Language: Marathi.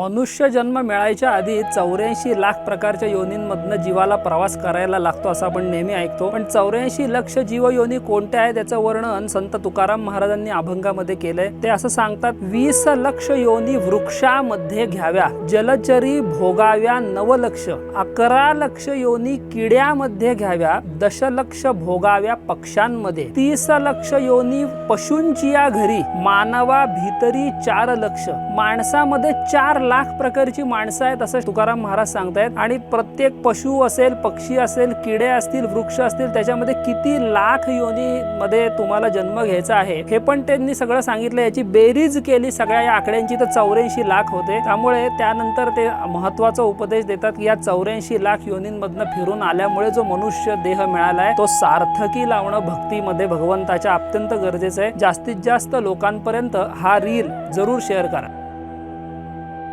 मनुष्य जन्म मिळायच्या आधी चौऱ्याऐंशी लाख प्रकारच्या योनींमधनं जीवाला प्रवास करायला लागतो असं आपण नेहमी ऐकतो. पण चौऱ्याऐंशी लक्ष जीव योनी कोणत्या आहे त्याचं वर्णन संत तुकाराम महाराजांनी अभंगामध्ये केलंय? ते असं सांगतात वीस लक्ष योनी वृक्षामध्ये घ्याव्या जलचरी भोगाव्या नवलक्ष अकरा लक्ष योनी किड्यामध्ये घ्याव्या दशलक्ष भोगाव्या पक्ष्यांमध्ये तीस लक्ष योनी पशूंची या घरी मानवा भीतरी चार लक्ष माणसामध्ये चार लाख प्रकारची माणसं आहेत असं तुकाराम महाराज सांगतायत. आणि प्रत्येक पशु असेल पक्षी असेल किडे असतील वृक्ष असतील त्याच्यामध्ये किती लाख योनी मध्ये तुम्हाला जन्म घ्यायचा आहे हे पण त्यांनी सगळं सांगितलं. याची बेरीज केली सगळ्या या आकड्यांची तर चौऱ्याऐंशी लाख होते. त्यामुळे त्यानंतर ते महत्त्वाचा उपदेश देतात की या चौऱ्याऐंशी लाख योनींमधनं फिरून आल्यामुळे जो मनुष्य देह मिळाला आहे तो सार्थकी लावणं भक्तीमध्ये भगवंताच्या अत्यंत गरजेचं आहे. जास्तीत जास्त लोकांपर्यंत हा रील जरूर शेअर करा.